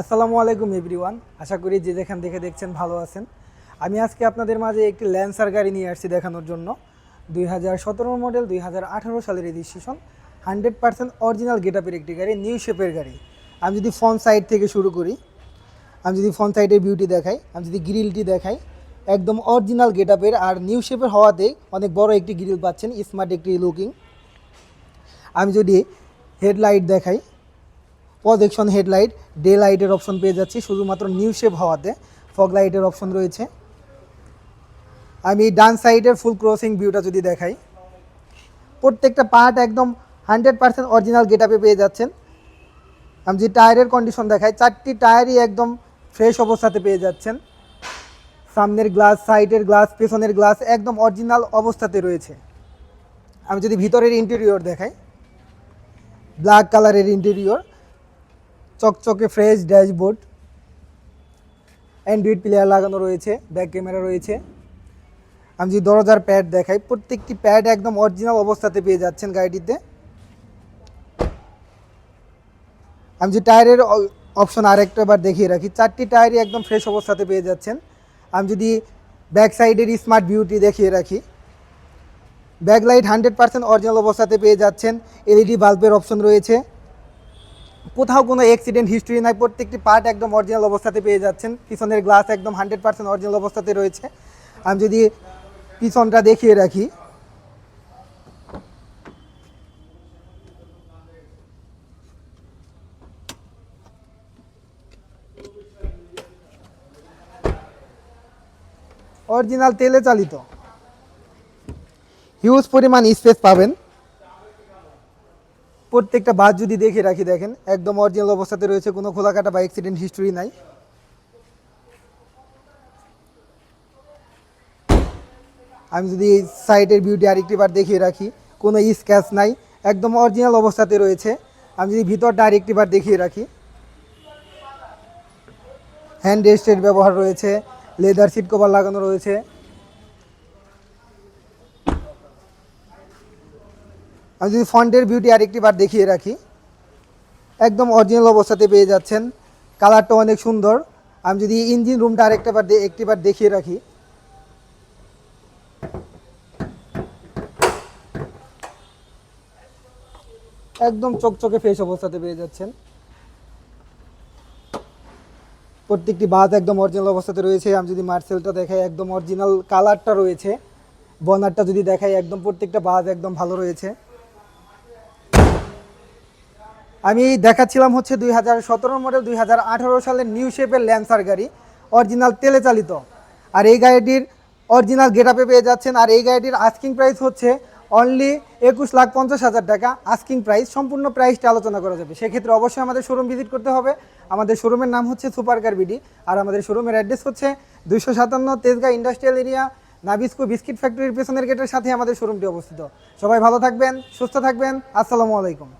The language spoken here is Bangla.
আসসালামু আলাইকুম এভরিওয়ান আশা করি যে যেখান থেকে দেখছেন ভালো আছেন। আমি আজকে আপনাদের মাঝে একটি ল্যান্সার গাড়ি নিয়ে আসছি দেখানোর জন্য। দুই হাজার সতেরো মডেল দুই হাজার আঠারো সালের রেজিস্ট্রেশন হান্ড্রেড পার্সেন্ট অরিজিনাল গেটআপের একটি গাড়ি নিউ শেপের গাড়ি। আমি যদি ফ্রন্ট সাইড থেকে শুরু করি, আমি যদি ফ্রন্ট সাইডের বিউটি দেখাই, আমি যদি গ্রিলটি দেখাই, একদম অরিজিনাল গেটআপের আর নিউ শেপের হওয়াতে অনেক বড় একটি গ্রিল পাচ্ছেন স্মার্ট একটি লুকিং আমি যদি হেডলাইট দেখাই প্রজেকশন হেডলাইট ডে লাইটের অপশন পেয়ে যাচ্ছি, শুধুমাত্র নিউ শেপ হওয়াতে। ফগ লাইটের অপশন রয়েছে। আমি ডান সাইডের ফুল ক্রসিং ভিউটা যদি দেখাই, প্রত্যেকটা পার্ট একদম হান্ড্রেড পার্সেন্ট অরিজিনাল গেটআপে পেয়ে যাচ্ছেন। আমি যদি টায়ারের কন্ডিশন দেখাই, চারটি টায়ারই একদম ফ্রেশ অবস্থাতে পেয়ে যাচ্ছেন। সামনের গ্লাস সাইডের গ্লাস পেছনের গ্লাস একদম অরিজিনাল অবস্থাতে রয়েছে। আমি যদি ভিতরের ইন্টেরিয়র দেখাই ব্ল্যাক কালারের ইন্টেরিয়র চকচকে ফ্রেশ ড্যাশবোর্ড, অ্যান্ড্রয়েড প্লেয়ার লাগানো রয়েছে, ব্যাক ক্যামেরা রয়েছে। আমি যদি দরজার প্যাড দেখাই, প্রত্যেকটি প্যাড একদম অরিজিনাল অবস্থাতে পেয়ে যাচ্ছেন গাড়িটিতে। আমি যে টায়ারের অপশন আরেকটা বার দেখিয়ে রাখি, চারটি টায়ারই একদম ফ্রেশ অবস্থাতে পেয়ে যাচ্ছেন। আমি যদি ব্যাক সাইডের স্মার্ট বিউটি দেখিয়ে রাখি, ব্যাকলাইট হান্ড্রেড পার্সেন্ট অরিজিনাল অবস্থাতে পেয়ে যাচ্ছেন। এলইডি বাল্বের অপশন রয়েছে। কোথাও কোনো অ্যাক্সিডেন্ট হিস্ট্রি নাই, প্রত্যেকটি পার্ট একদম অরিজিনাল অবস্থাতে পেয়ে যাচ্ছেন। পিছনের গ্লাস একদম হান্ড্রেড পার্সেন্ট অরিজিনাল অবস্থাতে রয়েছে। আমি যদি পিছনটা দেখিয়ে রাখি। অরিজিনাল তেলে চালিত। হিউজ পরিমাণ স্পেস পাবেন। প্রত্যেকটা বাস যদি দেখে রাখি, দেখেন, একদম অরিজিনাল অবস্থাতে রয়েছে, কোনো খোলাকাটা বা অ্যাক্সিডেন্ট হিস্টরি নাই। আমি যদি এই সাইডের বিউটি আরেকটি বার দেখিয়ে রাখি, কোনো স্ক্যাচ নাই, একদম অরিজিনাল অবস্থাতে রয়েছে। আমি যদি ভিতরটা আরেকটি বার দেখিয়ে রাখি হ্যান্ড রেস্টের ব্যবহার রয়েছে লেদার সিট কভার লাগানো রয়েছে আমি যদি ফন্টের বিউটি আরেকটি বার দেখিয়ে রাখি, একদম অরিজিনাল অবস্থাতে পেয়ে যাচ্ছেন। কালারটা অনেক সুন্দর। আমি যদি ইঞ্জিন রুমটা আরেকটা বার একটি বার দেখিয়ে রাখি। একদম চকচকে ফ্রেশ অবস্থাতে পেয়ে যাচ্ছেন। প্রত্যেকটি বাস একদম অরিজিনাল অবস্থাতে রয়েছে। আমি যদি মার্সেলটা দেখাই, একদম অরিজিনাল কালারটা রয়েছে। বনারটা যদি দেখাই, একদম প্রত্যেকটা বাস একদম ভালো রয়েছে। আমি দেখাচ্ছিলাম হচ্ছে দুই হাজার সতেরো মডেল দুই হাজার আঠারো সালের নিউ শেপের ল্যান্সার গাড়ি অরিজিনাল তেলে চালিত। আর এই গাড়িটির অরিজিনাল গেটআপে পেয়ে যাচ্ছেন। আর এই গাড়িটির আস্কিং প্রাইস হচ্ছে অনলি একুশ লাখ পঞ্চাশ হাজার টাকা। আস্কিং প্রাইস সম্পূর্ণ প্রাইসটা আলোচনা করা যাবে। সেক্ষেত্রে অবশ্যই আমাদের শোরুম ভিজিট করতে হবে। আমাদের শোরুমের নাম হচ্ছে সুপার কার বিডি আর আমাদের শোরুমের অ্যাড্রেস হচ্ছে দুইশো সাতান্ন Tejgaon industrial area Nabisco biscuit ফ্যাক্টরির পেছনের গেটের সাথে আমাদের শোরুমটি অবস্থিত। সবাই ভালো থাকবেন, সুস্থ থাকবেন। আসসালামু আলাইকুম।